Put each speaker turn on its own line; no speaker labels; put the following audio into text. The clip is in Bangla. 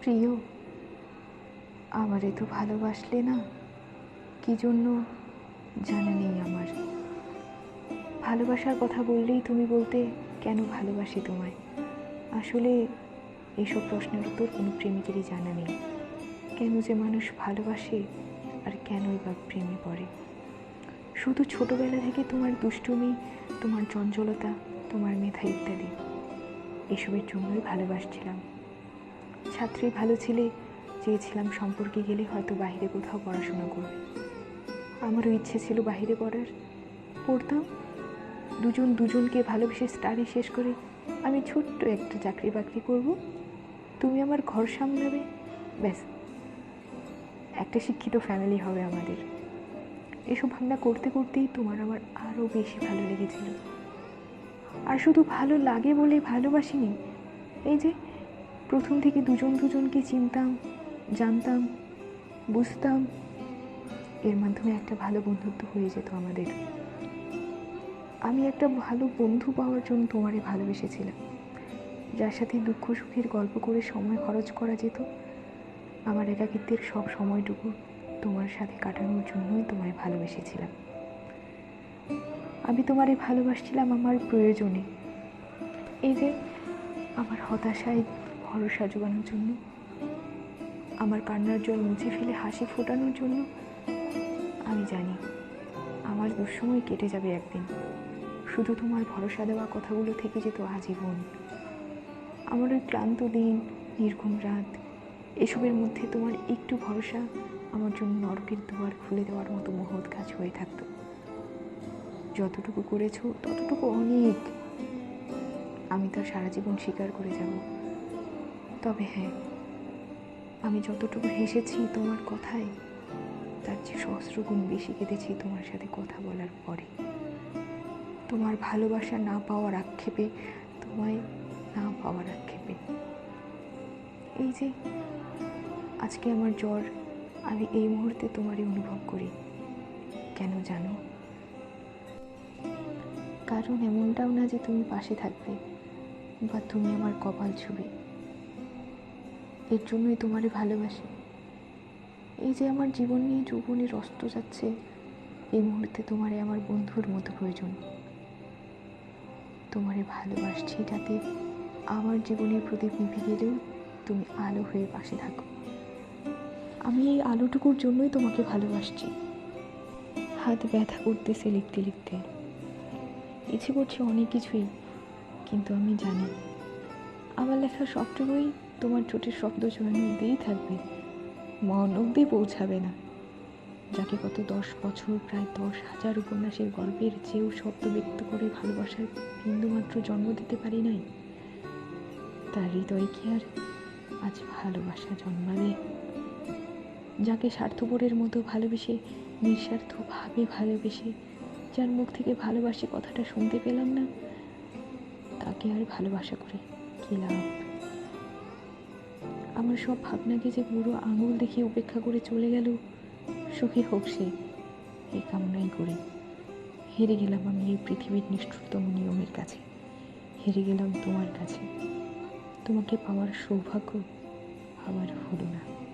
প্রিয়, আমার তো ভালোবাসলে না? কি জন্য জানা নেই আমার। ভালোবাসার কথা বললেই তুমি বলতে কেন ভালোবাসি তোমায়? আসলে এইসব প্রশ্নের উত্তর কোনো প্রেমিকেরই জানা নেই। কেন যে মানুষ ভালোবাসে আর কেনই বা প্রেমে পড়ে। শুধু ছোটবেলা থেকে তোমার দুষ্টুমি, তোমার চঞ্চলতা, তোমার মেধা ইত্যাদি, এসবের জন্যই ভালোবাসছিলাম। ছাত্রী ভালো ছিলে, চেয়েছিলাম সম্পর্কে গেলে হয়তো বাইরে কোথাও পড়াশোনা করবে। আমারও ইচ্ছে ছিল বাইরে পড়ার। পড়তাম। দুজন দুজনকে ভালোবেসে স্টাডি শেষ করে আমি ছোট্ট একটা চাকরি বাকরি করব। তুমি আমার ঘর সামলাবে। ব্যাস। একটা শিক্ষিত ফ্যামিলি হবে আমাদের। এসব ভাবনা করতে করতেই তোমার আমার আরও বেশি ভালো লেগেছিল। আর শুধু ভালো লাগে বলে ভালোবাসিনি, এই যে প্রথম থেকে দুজন দুজনকে চিনতাম, জানতাম, বুঝতাম। এর মাধ্যমে একটা ভালো বন্ধুত্ব হয়ে যেত আমাদের। আমি একটা ভালো বন্ধু পাওয়ার জন্য তোমারে ভালোবেসেছিলাম। যার সাথে দুঃখ সুখের গল্প করে সময় খরচ করা যেত, আমার একাকিত্বের সব সময়টুকু তোমার সাথে কাটানোর জন্যই তোমায় ভালোবেসেছিলাম। আমি তোমারে ভালোবাসছিলাম আমার প্রয়োজনে। এই যে, আমার হতাশায় ভরসা জোগানোর জন্য, আমার কান্নার জল মুছে ফেলে হাসি ফোটানোর জন্য, আমি জানি আমার দুঃসময় কেটে যাবে একদিন। শুধু তোমার ভরসা দেওয়া কথাগুলো থেকে যেত আজীবন। আমার ওই ক্লান্ত দিন, নির্ঘুম রাত, এসবের মধ্যে তোমার একটু ভরসা আমার জন্য নরকের দুয়ার খুলে দেওয়ার মতো মহৎ কাজ হয়ে থাকতো। যতটুকু করেছ, ততটুকু অনেক। আমি তা সারা জীবন স্বীকার করে যাব। তবে হ্যাঁ আমি যতটুকু হেসেছি তোমার কথায়, তার চেয়ে সহস্র গুণ বেশি কেঁদেছি তোমার সাথে কথা বলার পরে। তোমার ভালোবাসা না পাওয়ার আক্ষেপে, তোমায় না পাওয়ার আক্ষেপে। এই যে, আজকে আমার জ্বর, আমি এই মুহূর্তে তোমারই অনুভব করি। কেন জানো? কারণ এমনটাও না যে তুমি পাশে থাকবে, বা তুমি আমার কপাল ছুবে। এর জন্যই তোমারে ভালোবাসি। এই যে আমার জীবন নিয়ে যৌবনের অস্ত যাচ্ছে, এই মুহূর্তে তোমারে আমার বন্ধুর মতো প্রয়োজন। তোমারে ভালোবাসছি যাতে আমার জীবনের প্রদীপ নিভে গেলেও তুমি আলো হয়ে পাশে থাকো। আমি এই আলোটুকুর জন্যই তোমাকে ভালোবাসছি। হাত ব্যথা করতেছে লিখতে লিখতে। ইচ্ছে করছে অনেক কিছুই, কিন্তু আমি জানি। আমার লেখা সবটুকুই তোমার ঠোঁটের শব্দ চূড়ানো অব্দিই থাকবে। মন অব্দি পৌঁছাবে না। যাকে গত দশ বছর, প্রায় দশ হাজার উপন্যাসের গল্পের চেয়েও শব্দ ব্যক্ত করে ভালোবাসার বিন্দুমাত্র জন্ম দিতে পারি নাই, তার হৃদয় কি আর আজ ভালোবাসা জন্মাবে? যাকে স্বার্থপরের মতো ভালোবেসে, নিঃস্বার্থভাবে ভালোবেসে, যার মুখ থেকে ভালোবাসি কথাটা শুনতে পেলাম না, তাকে আর ভালোবাসা করে কি লাভ? আমার সব ভাবনাকে যে বুড়ো আঙুল দেখিয়ে উপেক্ষা করে চলে গেল, সুখী হোক সে, এই কামনাই করে। হেরে গেলাম আমি এই পৃথিবীর নিষ্ঠুরতম নিয়মের কাছে। হেরে গেলাম তোমার কাছে। তোমাকে পাওয়ার সৌভাগ্য আবার হলো না।